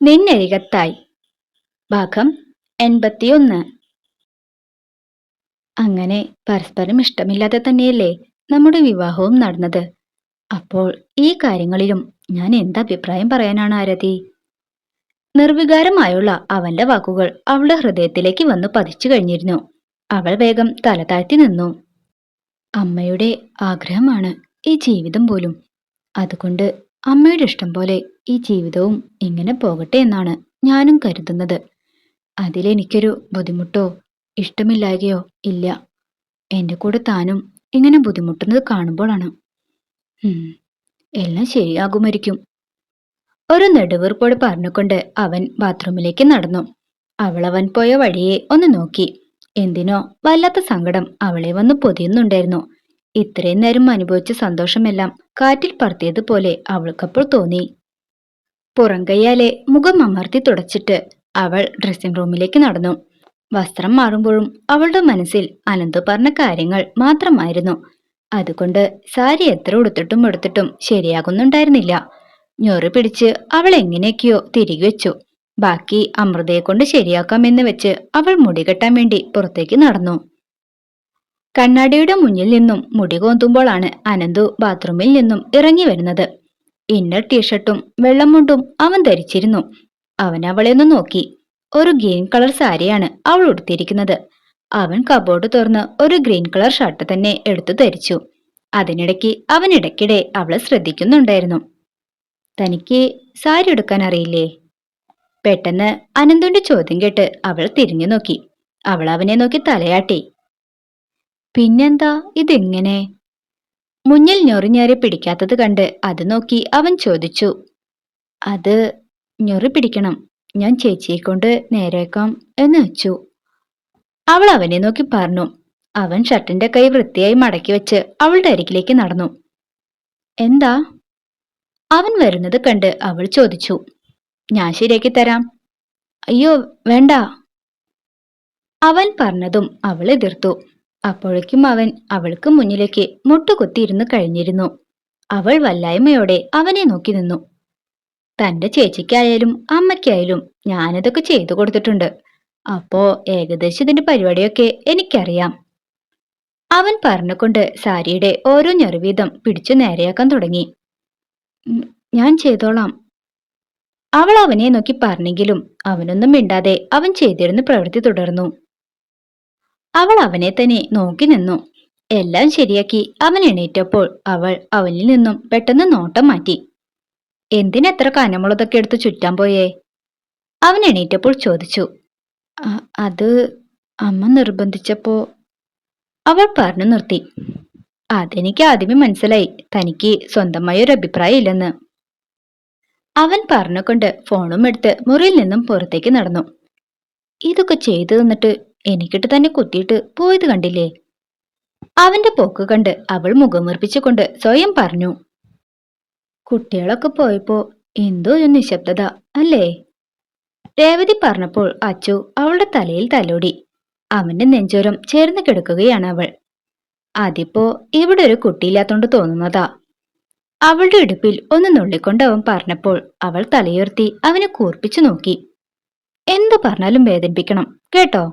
നിന്നരികത്തായി ഭാഗം എൺപത്തിയൊന്ന്. അങ്ങനെ പരസ്പരം ഇഷ്ടമില്ലാതെ തന്നെയല്ലേ നമ്മുടെ വിവാഹവും നടന്നത്. അപ്പോൾ ഈ കാര്യങ്ങളിലും ഞാൻ എന്ത് അഭിപ്രായം പറയാനാണ് ആരതി? നിർവികാരമായുള്ള അവന്റെ വാക്കുകൾ അവളുടെ ഹൃദയത്തിലേക്ക് വന്നു പതിച്ചു കഴിഞ്ഞിരുന്നു. അവൾ വേഗം തല താഴ്ത്തി നിന്നു. അമ്മയുടെ ആഗ്രഹമാണ് ഈ ജീവിതം പോലും. അതുകൊണ്ട് അമ്മയുടെ ഇഷ്ടം പോലെ ഈ ജീവിതവും ഇങ്ങനെ പോകട്ടെ എന്നാണ് ഞാനും കരുതുന്നത്. അതിലെനിക്കൊരു ബുദ്ധിമുട്ടോ ഇഷ്ടമില്ലായകയോ ഇല്ല. എന്റെ കൂടെ താനും ഇങ്ങനെ ബുദ്ധിമുട്ടുന്നത് കാണുമ്പോഴാണ്. എല്ലാം ശരിയാകുമായിരിക്കും. ഒരു നെടുവീർപ്പോട് പറഞ്ഞുകൊണ്ട് അവൻ ബാത്റൂമിലേക്ക് നടന്നു. അവൾ അവൻ പോയ വഴിയെ ഒന്ന് നോക്കി. എന്തിനോ വല്ലാത്ത സങ്കടം അവളെ വന്ന് പൊതിയുന്നുണ്ടായിരുന്നു. ഇത്രയും നേരം അനുഭവിച്ച സന്തോഷമെല്ലാം കാറ്റിൽ പറത്തിയതുപോലെ അവൾക്കപ്പോൾ തോന്നി. പുറംകൈയാലെ മുഖം അമർത്തി തുടച്ചിട്ട് അവൾ ഡ്രസ്സിംഗ് റൂമിലേക്ക് നടന്നു. വസ്ത്രം മാറുമ്പോഴും അവളുടെ മനസ്സിൽ അനന്ത് പറഞ്ഞ കാര്യങ്ങൾ മാത്രമായിരുന്നു. അതുകൊണ്ട് സാരി എത്ര ഉടുത്തിട്ടും എടുത്തിട്ടും ശരിയാകുന്നുണ്ടായിരുന്നില്ല. ഞൊറി പിടിച്ച് അവൾ എങ്ങനെയൊക്കെയോ തിരികെ വെച്ചു. ബാക്കി അമൃതയെ കൊണ്ട് ശരിയാക്കാമെന്ന് വെച്ച് അവൾ മുടി കെട്ടാൻ വേണ്ടി പുറത്തേക്ക് നടന്നു. കണ്ണാടിയുടെ മുന്നിൽ നിന്നും മുടി കോന്തുമ്പോഴാണ് അനന്തു ബാത്റൂമിൽ നിന്നും ഇറങ്ങി വരുന്നത്. ഇന്നർ ടീഷർട്ടും വെള്ളമുണ്ടും അവൻ ധരിച്ചിരുന്നു. അവൻ അവളെ ഒന്ന് നോക്കി. ഒരു ഗ്രീൻ കളർ സാരിയാണ് അവൾ ഉടുത്തിരിക്കുന്നത്. അവൻ കബോർഡ് തുറന്ന് ഒരു ഗ്രീൻ കളർ ഷർട്ട് തന്നെ എടുത്തു ധരിച്ചു. അതിനിടയ്ക്ക് അവൻ ഇടയ്ക്കിടെ അവളെ ശ്രദ്ധിക്കുന്നുണ്ടായിരുന്നു. തനിക്ക് സാരി എടുക്കാൻ അറിയില്ലേ? പെട്ടെന്ന് അനന്തുവിന്റെ ചോദ്യം കേട്ട് അവൾ തിരിഞ്ഞു നോക്കി. അവൾ അവനെ നോക്കി തലയാട്ടി. പിന്നെന്താ? ഇതെങ്ങനെ? മുന്നിൽ ഞൊറിഞ്ഞേറി പിടിക്കാത്തത് കണ്ട് അത് നോക്കി അവൻ ചോദിച്ചു അത് ഞൊറി പിടിക്കണം. ഞാൻ ചേച്ചിയെ കൊണ്ട് നേരേക്കാം എന്ന് വെച്ചു. അവൾ അവനെ നോക്കി പറഞ്ഞു. അവൻ ഷർട്ടിന്റെ കൈ വൃത്തിയായി മടക്കി വെച്ച് അവളുടെ അരികിലേക്ക് നടന്നു. എന്താ? അവൻ വരുന്നത് കണ്ട് അവൾ ചോദിച്ചു. ഞാൻ ശരിയാക്കി തരാം. അയ്യോ വേണ്ട. അവൻ പറഞ്ഞതും അവൾ എതിർത്തു. അപ്പോഴേക്കും അവൻ അവൾക്ക് മുന്നിലേക്ക് മുട്ടുകുത്തിയിരുന്ന് കഴിഞ്ഞിരുന്നു. അവൾ വല്ലായ്മയോടെ അവനെ നോക്കി നിന്നു. തന്റെ ചേച്ചിക്കായാലും അമ്മയ്ക്കായാലും ഞാനിതൊക്കെ ചെയ്തു കൊടുത്തിട്ടുണ്ട്. അപ്പോ ഏകദേശം ഇതിന്റെ പരിപാടിയൊക്കെ എനിക്കറിയാം. അവൻ പറഞ്ഞുകൊണ്ട് സാരിയുടെ ഓരോ ഞെറിവീതം പിടിച്ചു നേരെയാക്കാൻ തുടങ്ങി. ഞാൻ ചെയ്തോളാം. അവൾ അവനെ നോക്കി പറഞ്ഞെങ്കിലും അവനൊന്നും മിണ്ടാതെ അവൻ ചെയ്തിരുന്ന പ്രവൃത്തി തുടർന്നു. അവൾ അവനെ തന്നെ നോക്കി നിന്നു. എല്ലാം ശരിയാക്കി അവൻ എണീറ്റപ്പോൾ അവൾ അവനിൽ നിന്നും പെട്ടെന്ന് നോട്ടം മാറ്റി. എന്തിനെത്ര കനമുളതൊക്കെ എടുത്ത് ചുറ്റാൻ പോയേ? അവൻ എണീറ്റപ്പോൾ ചോദിച്ചു. അത് അമ്മ നിർബന്ധിച്ചപ്പോ? അവൾ പറഞ്ഞു നിർത്തി. അതെനിക്ക് ആദ്യമേ മനസ്സിലായി. തനിക്ക് സ്വന്തമായ ഒരു അഭിപ്രായം ഇല്ലെന്ന്. അവൻ പറഞ്ഞുകൊണ്ട് ഫോണും എടുത്ത് മുറിയിൽ നിന്നും പുറത്തേക്ക് നടന്നു. ഇതൊക്കെ ചെയ്തു തന്നിട്ട് എനിക്കിട്ട് തന്നെ കുത്തിയിട്ട് പോയത് കണ്ടില്ലേ? അവന്റെ പോക്ക് കണ്ട് അവൾ മുഖമുറിപ്പിച്ചുകൊണ്ട് സ്വയം പറഞ്ഞു കുട്ടികളൊക്കെ പോയപ്പോ എന്തോ ഒരു നിശബ്ദത അല്ലേ? രേവതി പറഞ്ഞപ്പോൾ അച്ചു അവളുടെ തലയിൽ തലോടി അവന്റെ നെഞ്ചോരം ചേർന്ന് കിടക്കുകയാണ് അവൾ. അതിപ്പോ ഇവിടെ ഒരു കുട്ടിയില്ലാത്തോണ്ട് തോന്നുന്നതാ. അവളുടെ ഇടുപ്പിൽ ഒന്ന് നുള്ളിക്കൊണ്ട് അവൻ പറഞ്ഞപ്പോൾ അവൾ തലയുയർത്തി അവനെ കൂർപ്പിച്ചു നോക്കി. എന്തു പറഞ്ഞാലും വേദനിപ്പിക്കണം കേട്ടോ?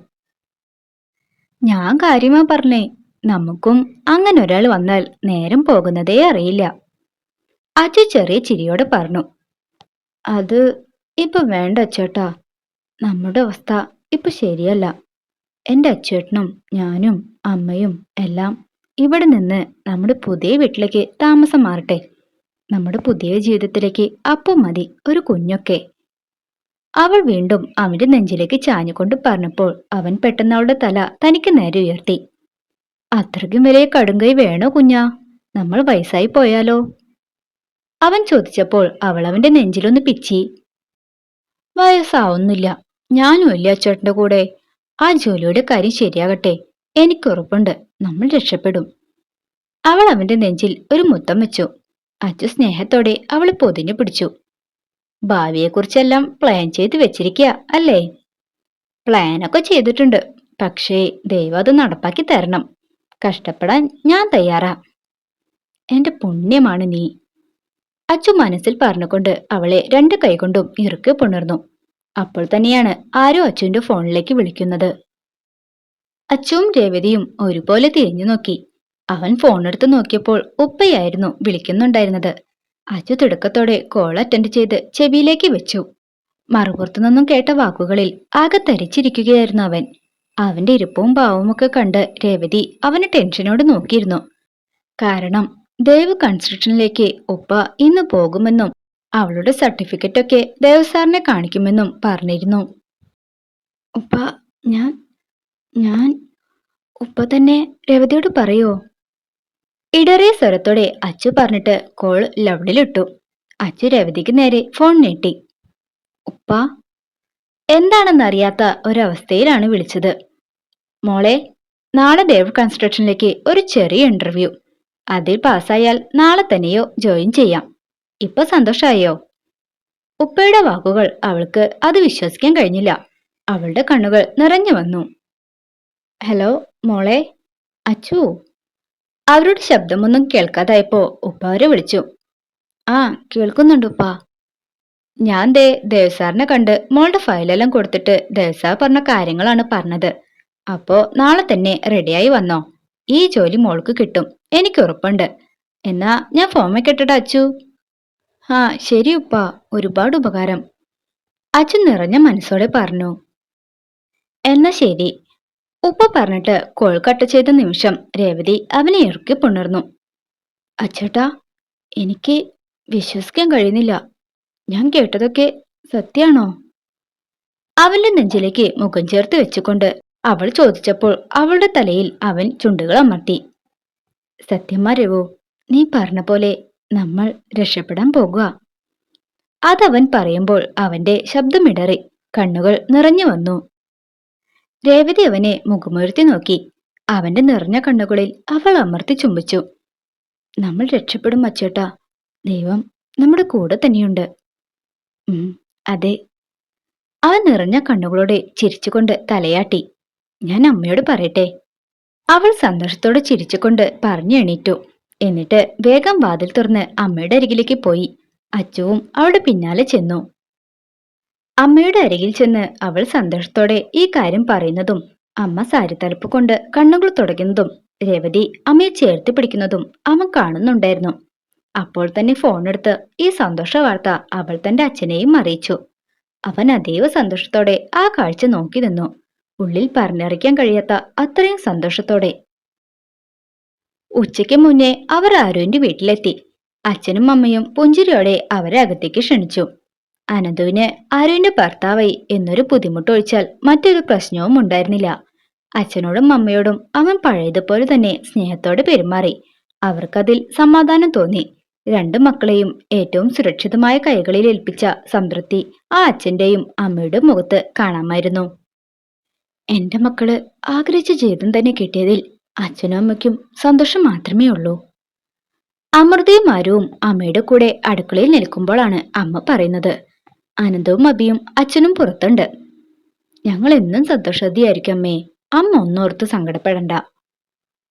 ഞാൻ കാര്യമാ പറഞ്ഞേ. നമുക്കും അങ്ങനെ ഒരാൾ വന്നാൽ നേരം പോകുന്നതേ അറിയില്ല. അച്ഛ ചെറിയ ചിരിയോടെ പറഞ്ഞു. അത് ഇപ്പൊ വേണ്ട അച്ചേട്ടാ. നമ്മുടെ അവസ്ഥ ഇപ്പൊ ശരിയല്ല. എന്റെ അച്ചേട്ടനും ഞാനും അമ്മയും എല്ലാം ഇവിടെ നിന്ന് നമ്മുടെ പുതിയ വീട്ടിലേക്ക് താമസം മാറട്ടെ. നമ്മുടെ പുതിയ ജീവിതത്തിലേക്ക് അപ്പം മതി ഒരു കുഞ്ഞൊക്കെ. അവൾ വീണ്ടും അവന്റെ നെഞ്ചിലേക്ക് ചാഞ്ഞുകൊണ്ട് പറഞ്ഞപ്പോൾ അവൻ പെട്ടെന്ന് അവളുടെ തല തനിക്ക് നേരെ ഉയർത്തി. അത്രയ്ക്കും വലിയ കടുങ്കൈ വേണോ കുഞ്ഞാ? നമ്മൾ വയസ്സായി പോയാലോ? അവൻ ചോദിച്ചപ്പോൾ അവൾ അവന്റെ നെഞ്ചിലൊന്ന് പിച്ചി. വയസ്സാവുന്നില്ല. ഞാനും ഇല്ല അച്ചേട്ടന്റെ കൂടെ. ആ ജോലിയുടെ കാര്യം ശരിയാകട്ടെ. എനിക്ക് ഉറപ്പുണ്ട്. നമ്മൾ രക്ഷപ്പെടും. അവൾ അവന്റെ നെഞ്ചിൽ ഒരു മുത്തം വെച്ചു. അച്ചു സ്നേഹത്തോടെ അവൾ പൊതിഞ്ഞു പിടിച്ചു. ഭാവിയെക്കുറിച്ചെല്ലാം പ്ലാൻ ചെയ്ത് വെച്ചിരിക്കുക അല്ലേ? പ്ലാനൊക്കെ ചെയ്തിട്ടുണ്ട്. പക്ഷേ ദൈവം അത് നടപ്പാക്കി തരണം. കഷ്ടപ്പെടാൻ ഞാൻ തയ്യാറാ. എന്റെ പുണ്യമാണ് നീ. അച്ചു മനസ്സിൽ പറഞ്ഞുകൊണ്ട് അവളെ രണ്ട് കൈകൊണ്ടും ഇറുക്കി പുണർന്നു. അപ്പോൾ തന്നെയാണ് ആരോ അച്ചുവിന്റെ ഫോണിലേക്ക് വിളിക്കുന്നത്. അച്ചുവും രേവതിയും ഒരുപോലെ തിരിഞ്ഞു നോക്കി അവൻ ഫോണെടുത്ത് നോക്കിയപ്പോൾ ഉപ്പയായിരുന്നു വിളിക്കുന്നുണ്ടായിരുന്നത്. അച്ചു തിടുക്കത്തോടെ കോൾ അറ്റൻഡ് ചെയ്ത് ചെവിയിലേക്ക് വെച്ചു. മറുപുറത്തു നിന്നും കേട്ട വാക്കുകളിൽ ആകെ തരിച്ചിരിക്കുകയായിരുന്നു അവൻ. അവന്റെ ഇരുപ്പവും ഭാവവുമൊക്കെ കണ്ട് രേവതി അവന് ടെൻഷനോട് നോക്കിയിരുന്നു. കാരണം ദേവ് കൺസ്ട്രക്ഷനിലേക്ക് ഉപ്പ ഇന്ന് പോകുമെന്നും അവളുടെ സർട്ടിഫിക്കറ്റൊക്കെ ദേവ് സാറിനെ കാണിക്കുമെന്നും പറഞ്ഞിരുന്നു. ഉപ്പ ഞാൻ ഞാൻ ഉപ്പ തന്നെ രേവതിയോട് പറയോ? ഇടറിയ സ്വരത്തോടെ അച്ചു പറഞ്ഞിട്ട് കോൾ ലൗഡിലിട്ടു. അച്ചു രവതിക്ക് നേരെ ഫോൺ നീട്ടി. ഉപ്പ എന്താണെന്നറിയാത്ത ഒരവസ്ഥയിലാണ് വിളിച്ചത്. മോളെ നാളെ ദേവ് കൺസ്ട്രക്ഷനിലേക്ക് ഒരു ചെറിയ ഇന്റർവ്യൂ അതിൽ പാസ്സായാൽ നാളെ തന്നെയോ ജോയിൻ ചെയ്യാം. ഇപ്പൊ സന്തോഷമായോ ഉപ്പയുടെ വാക്കുകൾ അവൾക്ക് അത് വിശ്വസിക്കാൻ കഴിഞ്ഞില്ല. അവളുടെ കണ്ണുകൾ നിറഞ്ഞു വന്നു. ഹലോ മോളെ അച്ചു? അവരുടെ ശബ്ദമൊന്നും കേൾക്കാതായപ്പോ ഉപ്പ അവരെ വിളിച്ചു. ആ കേൾക്കുന്നുണ്ട് ഉപ്പ. ഞാൻ ദേ ദേവസാറിനെ കണ്ട് മോളുടെ ഫയലെല്ലാം കൊടുത്തിട്ട് ദേവസാർ പറഞ്ഞ കാര്യങ്ങളാണ് പറഞ്ഞത്. അപ്പോ നാളെ തന്നെ റെഡിയായി വന്നോ? ഈ ജോലി മോൾക്ക് കിട്ടും എനിക്ക് ഉറപ്പുണ്ട്. എന്നാ ഞാൻ ഫോമ കെട്ടിട്ട് അച്ചു. ആ ശരി ഉപ്പ ഒരുപാട് ഉപകാരം. അച്ഛൻ നിറഞ്ഞ മനസ്സോടെ പറഞ്ഞു. എന്നാ ശരി ഉപ്പ പറഞ്ഞിട്ട് കോൾ കട്ട് ചെയ്ത നിമിഷം രേവതി അവനെ ഇറുക്കി പുണർന്നു. അച്ചേട്ടാ എനിക്ക് വിശ്വസിക്കാൻ കഴിയുന്നില്ല. ഞാൻ കേട്ടതൊക്കെ സത്യാണോ? അവന്റെ നെഞ്ചിലേക്ക് മുഖം ചേർത്ത് വെച്ചുകൊണ്ട് അവൾ ചോദിച്ചപ്പോൾ അവളുടെ തലയിൽ അവൻ ചുണ്ടുകൾ അമർത്തി. സത്യമാ നീ പറഞ്ഞ പോലെ നമ്മൾ രക്ഷപ്പെടാൻ പോകുക. അതവൻ പറയുമ്പോൾ അവന്റെ ശബ്ദമിടറി കണ്ണുകൾ നിറഞ്ഞു വന്നു. രേവതി അവനെ മുഖമുയർത്തി നോക്കി. അവന്റെ നിറഞ്ഞ കണ്ണുകളിൽ അവൾ അമർത്തി ചുംബിച്ചു. നമ്മൾ രക്ഷപ്പെടും അച്ചേട്ടാ. ദൈവം നമ്മുടെ കൂടെ തന്നെയുണ്ട്. അതെ. അവൻ നിറഞ്ഞ കണ്ണുകളോടെ ചിരിച്ചുകൊണ്ട് തലയാട്ടി. ഞാൻ അമ്മയോട് പറയട്ടെ. അവൾ സന്തോഷത്തോടെ ചിരിച്ചുകൊണ്ട് പറഞ്ഞു എണീറ്റു. എന്നിട്ട് വേഗം വാതിൽ തുറന്ന് അമ്മയുടെ അരികിലേക്ക് പോയി. അച്ചുവും അവളുടെ പിന്നാലെ ചെന്നു. അമ്മയുടെ അരികിൽ ചെന്ന് അവൾ സന്തോഷത്തോടെ ഈ കാര്യം പറയുന്നതും അമ്മ സാരിത്തലപ്പ് കൊണ്ട് കണ്ണുകൾ തുടയ്ക്കുന്നതും രേവതി അമ്മയെ ചേർത്ത് പിടിക്കുന്നതും അവൻ കാണുന്നുണ്ടായിരുന്നു. അപ്പോൾ തന്നെ ഫോണെടുത്ത് ഈ സന്തോഷ വാർത്ത അവൾ തന്റെ അച്ഛനെയും അറിയിച്ചു. അവൻ അതീവ സന്തോഷത്തോടെ ആ കാഴ്ച നോക്കി നിന്നു. ഉള്ളിൽ പറഞ്ഞറിയിക്കാൻ കഴിയാത്ത അത്രയും സന്തോഷത്തോടെ. ഉച്ചയ്ക്ക് മുന്നേ അവർ ആരുവിന്റെ വീട്ടിലെത്തി. അച്ഛനും അമ്മയും പുഞ്ചിരിയോടെ അവരെ അകത്തേക്ക് ക്ഷണിച്ചു. അനന്തുവിന് അരുവിന്റെ ഭർത്താവായി എന്നൊരു ബുദ്ധിമുട്ടൊഴിച്ചാൽ മറ്റൊരു പ്രശ്നവും ഉണ്ടായിരുന്നില്ല. അച്ഛനോടും അമ്മയോടും അവൻ പഴയതുപോലെ തന്നെ സ്നേഹത്തോടെ പെരുമാറി. അവർക്കതിൽ സമാധാനം തോന്നി. രണ്ടു മക്കളെയും ഏറ്റവും സുരക്ഷിതമായ കൈകളിൽ ഏൽപ്പിച്ച സംതൃപ്തി ആ അച്ഛന്റെയും അമ്മയുടെ മുഖത്ത് കാണാമായിരുന്നു. എന്റെ മക്കൾ ആഗ്രഹിച്ച ജീവിതം തന്നെ കിട്ടിയതിൽ അച്ഛനും അമ്മയ്ക്കും സന്തോഷം മാത്രമേ ഉള്ളൂ. അമൃതയും ആരവും അമ്മയുടെ കൂടെ അടുക്കളയിൽ നിൽക്കുമ്പോഴാണ് അമ്മ പറയുന്നത്. അനന്തവും അബിയും അച്ഛനും പുറത്തുണ്ട്. ഞങ്ങൾ എന്നും സന്തോഷവതിയായിരിക്കും അമ്മേ അമ്മ ഒന്നോർത്ത് സങ്കടപ്പെടണ്ട.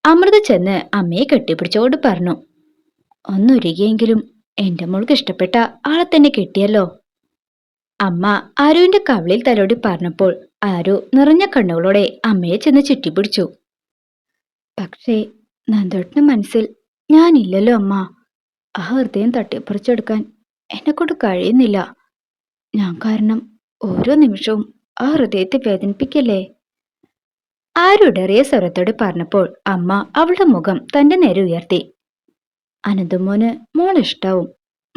അമൃത ചെന്ന് അമ്മയെ കെട്ടിപ്പിടിച്ചോട് പറഞ്ഞു ഒന്നൊരുകിയെങ്കിലും എന്റെ മോൾക്ക് ഇഷ്ടപ്പെട്ട ആളെ തന്നെ കിട്ടിയല്ലോ. അമ്മ ആരുവിന്റെ കവിളിൽ തലോടി പറഞ്ഞപ്പോൾ ആരു നിറഞ്ഞ കണ്ണുകളോടെ അമ്മയെ ചെന്ന് ചുറ്റിപ്പിടിച്ചു. പക്ഷേ നന്ദോട്ടിന്റെ മനസ്സിൽ ഞാനില്ലല്ലോ അമ്മ. ആ ഹൃദയം തട്ടിപ്പറിച്ചെടുക്കാൻ എന്നെക്കൊണ്ട് കഴിയുന്നില്ല. ഞാൻ കാരണം ഓരോ നിമിഷവും ആ ഹൃദയത്തെ വേദനിപ്പിക്കല്ലേ? ആരുടെറിയ സ്വരത്തോടെ പറഞ്ഞപ്പോൾ അമ്മ അവളുടെ മുഖം തന്റെ നേരെ ഉയർത്തി. അനന്തമോന് മോൾ ഇഷ്ടവും.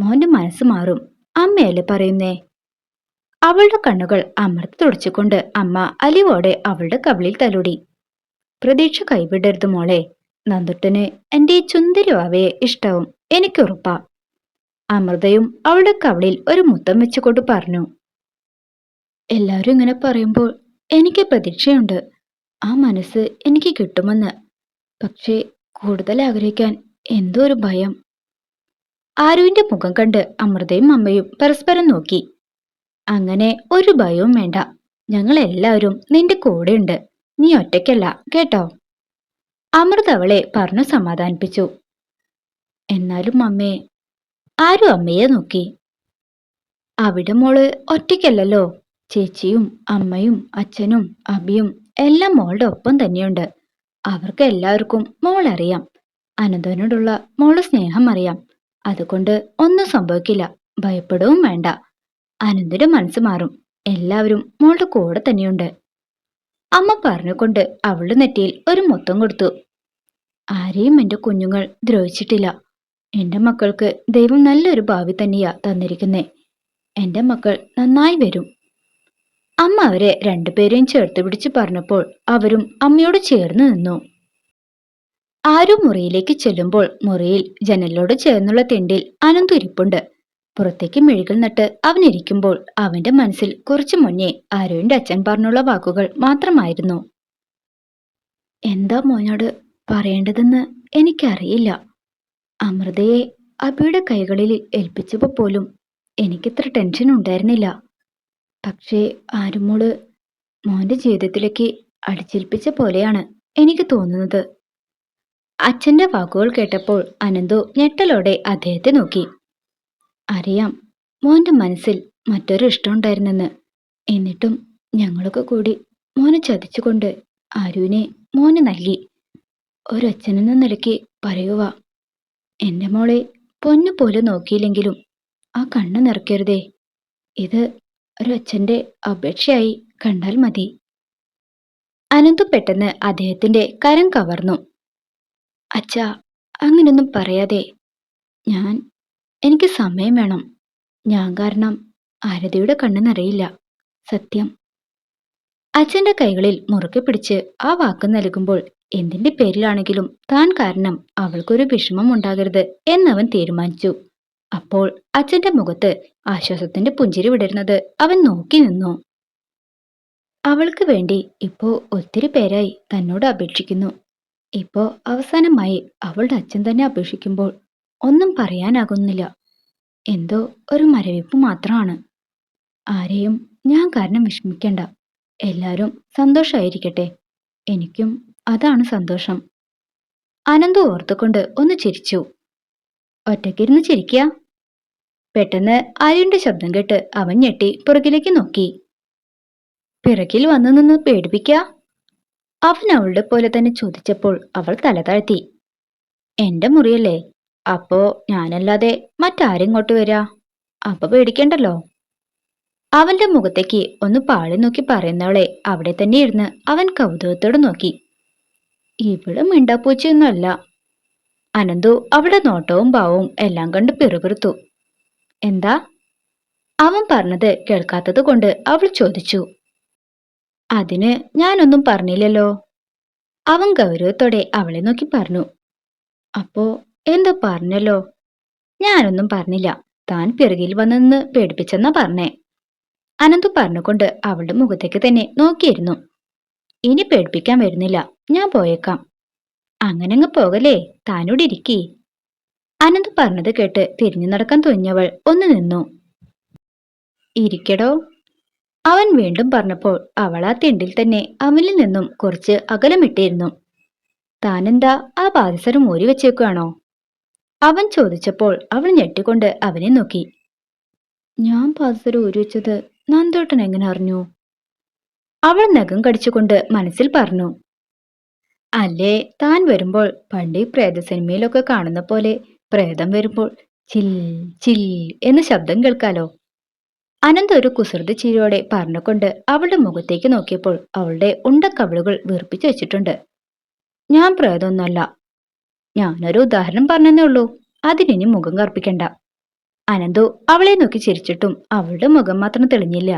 മോന്റെ മനസ്സ് മാറും. അമ്മയല്ലേ പറയുന്നേ? അവളുടെ കണ്ണുകൾ അമർത്ത് തുടച്ചുകൊണ്ട് അമ്മ അലിവോടെ അവളുടെ കവിളിൽ തലോടി. പ്രതീക്ഷ കൈവിടരുത് മോളെ. നന്ദുട്ടന് എന്റെ ഈ ചുന്ദരവാവയെ ഇഷ്ടവും. എനിക്കുറപ്പാ അമൃതയും അവളുടെ കവളിൽ ഒരു മുത്തം വെച്ചുകൊണ്ട് പറഞ്ഞു. എല്ലാവരും ഇങ്ങനെ പറയുമ്പോൾ എനിക്ക് പ്രതീക്ഷയുണ്ട്. ആ മനസ്സ് എനിക്ക് കിട്ടുമെന്ന്. പക്ഷേ കൂടുതൽ ആഗ്രഹിക്കാൻ എന്തോ ഒരു ഭയം. ആരുവിന്റെ മുഖം കണ്ട് അമൃതയും അമ്മയും പരസ്പരം നോക്കി. അങ്ങനെ ഒരു ഭയവും വേണ്ട. ഞങ്ങൾ എല്ലാവരും നിന്റെ കൂടെയുണ്ട്. നീ ഒറ്റയ്ക്കല്ല കേട്ടോ? അമൃത അവളെ പറഞ്ഞു സമാധാനിപ്പിച്ചു. എന്നാലും അമ്മേ ആരും അമ്മയെ നോക്കി. അവിടെ മോൾ ഒറ്റയ്ക്കല്ലല്ലോ. ചേച്ചിയും അമ്മയും അച്ഛനും അബിയും എല്ലാം മോളുടെ ഒപ്പം തന്നെയുണ്ട്. അവർക്ക് എല്ലാവർക്കും മോൾ അറിയാം. അനന്തനോടുള്ള മോൾ സ്നേഹം അറിയാം. അതുകൊണ്ട് ഒന്നും സംഭവിക്കില്ല. ഭയപ്പെടുകയും വേണ്ട. അനന്തന്റെ മനസ്സ് മാറും. എല്ലാവരും മോളുടെ കൂടെ തന്നെയുണ്ട്. അമ്മ പറഞ്ഞുകൊണ്ട് അവളുടെ നെറ്റിയിൽ ഒരു മൊത്തം കൊടുത്തു. ആരെയും എന്റെ കുഞ്ഞുങ്ങൾ ദ്രോഹിച്ചിട്ടില്ല. എന്റെ മക്കൾക്ക് ദൈവം നല്ലൊരു ഭാവി തന്നെയാ തന്നിരിക്കുന്നേ. എന്റെ മക്കൾ നന്നായി വരും. അമ്മ അവരെ രണ്ടുപേരെയും ചേർത്ത് പിടിച്ച് പറഞ്ഞപ്പോൾ അവരും അമ്മയോട് ചേർന്ന് നിന്നു. ആരും മുറിയിലേക്ക് ചെല്ലുമ്പോൾ മുറിയിൽ ജനലിനോട് ചേർന്നുള്ള തിണ്ടിൽ അനന്തുരിപ്പുണ്ട് പുറത്തേക്ക് മെഴുകൾ നട്ട് അവനിരിക്കുമ്പോൾ അവന്റെ മനസ്സിൽ കുറച്ചു മുന്നേ ആരോയുടെ അച്ഛൻ പറഞ്ഞുള്ള വാക്കുകൾ മാത്രമായിരുന്നു. എന്താ മോനോട് പറയേണ്ടതെന്ന് എനിക്കറിയില്ല. അമൃതയെ അബിയുടെ കൈകളിൽ ഏൽപ്പിച്ചപ്പോൾ പോലും എനിക്കിത്ര ടെൻഷൻ ഉണ്ടായിരുന്നില്ല. പക്ഷേ ആരുമോൾ മോന്റെ ജീവിതത്തിലേക്ക് അടിച്ചേൽപ്പിച്ച പോലെയാണ് എനിക്ക് തോന്നുന്നത്. അച്ഛന്റെ വാക്കുകൾ കേട്ടപ്പോൾ അനന്തു ഞെട്ടലോടെ അദ്ദേഹത്തെ നോക്കി. അറിയാം മോന്റെ മനസ്സിൽ മറ്റൊരു ഇഷ്ടമുണ്ടായിരുന്നെന്ന് എന്നിട്ടും ഞങ്ങളൊക്കെ കൂടി മോനെ ചതിച്ചുകൊണ്ട് ആരുവിനെ മോന് നൽകി. ഒരച്ഛനെന്ന നിലയ്ക്ക് പറയുക എന്റെ മോളെ പൊന്നു പോലെ നോക്കിയില്ലെങ്കിലും ആ കണ്ണ് നിറയ്ക്കരുതേ. ഇത് ഒരച്ഛന്റെ അപേക്ഷയായി കണ്ടാൽ മതി. അനന്തു പെട്ടെന്ന് അദ്ദേഹത്തിന്റെ കരം കവർന്നു. അച്ഛാ അങ്ങനൊന്നും പറയാതെ. ഞാൻ എനിക്ക് സമയം വേണം. ഞാൻ കാരണം ആരതിയുടെ കണ്ണെന്നറിയില്ല. നിറയില്ല സത്യം. അച്ഛന്റെ കൈകളിൽ മുറുകെ പിടിച്ച് ആ വാക്ക് നൽകുമ്പോൾ എന്തിന്റെ പേരിലാണെങ്കിലും താൻ കാരണം അവൾക്കൊരു വിഷമം ഉണ്ടാകരുത് എന്നവൻ തീരുമാനിച്ചു. അപ്പോൾ അച്ഛന്റെ മുഖത്ത് ആശ്വാസത്തിന്റെ പുഞ്ചിരി വിടരുന്നത് അവൻ നോക്കി നിന്നു. അവൾക്ക് വേണ്ടി ഇപ്പോ ഒത്തിരി പേരായി തന്നോട് അപേക്ഷിക്കുന്നു. ഇപ്പോ അവസാനമായി അവളുടെ അച്ഛൻ തന്നെ അപേക്ഷിക്കുമ്പോൾ ഒന്നും പറയാനാകുന്നില്ല. എന്തോ ഒരു മരവിപ്പ് മാത്രമാണ്. ആരെയും ഞാൻ കാരണം വിഷമിക്കണ്ട. എല്ലാരും സന്തോഷമായിരിക്കട്ടെ എനിക്കും അതാണ് സന്തോഷം. അനന്തു ഓർത്തുകൊണ്ട് ഒന്ന് ചിരിച്ചു. ഒറ്റയ്ക്കിരുന്ന് ചിരിക്കുക പെട്ടെന്ന് ആര്യന്റെ ശബ്ദം കേട്ട് അവൻ ഞെട്ടി പുറകിലേക്ക് നോക്കി. പിറകിൽ വന്നു നിന്ന് പേടിപ്പിക്ക അവൻ അവളുടെ പോലെ തന്നെ ചോദിച്ചപ്പോൾ അവൾ തല താഴ്ത്തി. എന്റെ മുറിയല്ലേ? അപ്പോ ഞാനല്ലാതെ മറ്റാരിങ്ങോട്ട് വരാ? അപ്പൊ പേടിക്കണ്ടല്ലോ? അവന്റെ മുഖത്തേക്ക് ഒന്ന് പാളി നോക്കി പറയുന്നവളെ അവിടെ തന്നെ ഇരുന്ന് അവൻ കൗതുകത്തോട് നോക്കി. ഇവിടെ മിണ്ടാപ്പൂച്ചയൊന്നുമല്ല. അനന്തു അവിടെ നോട്ടവും ഭാവവും എല്ലാം കണ്ട് പിറുപിറുത്തു. എന്താ? അവൻ പറഞ്ഞത് കേൾക്കാത്തത് കൊണ്ട് അവൾ ചോദിച്ചു. അതിന് ഞാനൊന്നും പറഞ്ഞില്ലല്ലോ. അവൻ ഗൗരവത്തോടെ അവളെ നോക്കി പറഞ്ഞു. അപ്പോ എന്തോ പറഞ്ഞല്ലോ? ഞാനൊന്നും പറഞ്ഞില്ല. താൻ പിറകിൽ വന്നെന്ന് പേടിപ്പിച്ചെന്നാ പറഞ്ഞേ. അനന്തു പറഞ്ഞുകൊണ്ട് അവളുടെ മുഖത്തേക്ക് തന്നെ നോക്കിയിരുന്നു. ഇനി പേടിപ്പിക്കാൻ വരുന്നില്ല. ഞാൻ പോയേക്കാം. അങ്ങനങ്ങ് പോകലേ താനോടി ഇരിക്കേ. അനന്ത് പറഞ്ഞത് കേട്ട് തിരിഞ്ഞു നടക്കാൻ തുനിഞ്ഞവൾ ഒന്ന് നിന്നു. ഇരിക്കടോ. അവൻ വീണ്ടും പറഞ്ഞപ്പോൾ അവൾ ആ തിണ്ടിൽ തന്നെ അവനിൽ നിന്നും കുറച്ച് അകലമിട്ടിരുന്നു താനെന്താ ആ പാദസരം ഊരി വെച്ചേക്കുവാണോ? അവൻ ചോദിച്ചപ്പോൾ അവൾ ഞെട്ടിക്കൊണ്ട് അവനെ നോക്കി. ഞാൻ പാദസരം ഊരി വെച്ചത് നന്ദോട്ടൻ എങ്ങനെ അറിഞ്ഞു? അവൾ നഖം കടിച്ചുകൊണ്ട് മനസ്സിൽ പറഞ്ഞു. അല്ലേ? താൻ വരുമ്പോൾ പണ്ട് പ്രേത സിനിമയിലൊക്കെ കാണുന്ന പോലെ പ്രേതം വരുമ്പോൾ ചിൽ ചിൽ എന്ന ശബ്ദം കേൾക്കാലോ? അനന്ത ഒരു കുസൃതി ചിരിയോടെ പറഞ്ഞുകൊണ്ട് അവളുടെ മുഖത്തേക്ക് നോക്കിയപ്പോൾ അവളുടെ ഉണ്ടക്കവിളുകൾ വീർപ്പിച്ചു വെച്ചിട്ടുണ്ട്. ഞാൻ പ്രേതമൊന്നുമല്ല ഞാനൊരു ഉദാഹരണം പറഞ്ഞതേ ഉള്ളൂ. അതിനിനി മുഖം കറുപ്പിക്കണ്ട. അനന്തു അവളെ നോക്കി ചിരിച്ചിട്ടും അവളുടെ മുഖം മാത്രം തെളിഞ്ഞില്ല.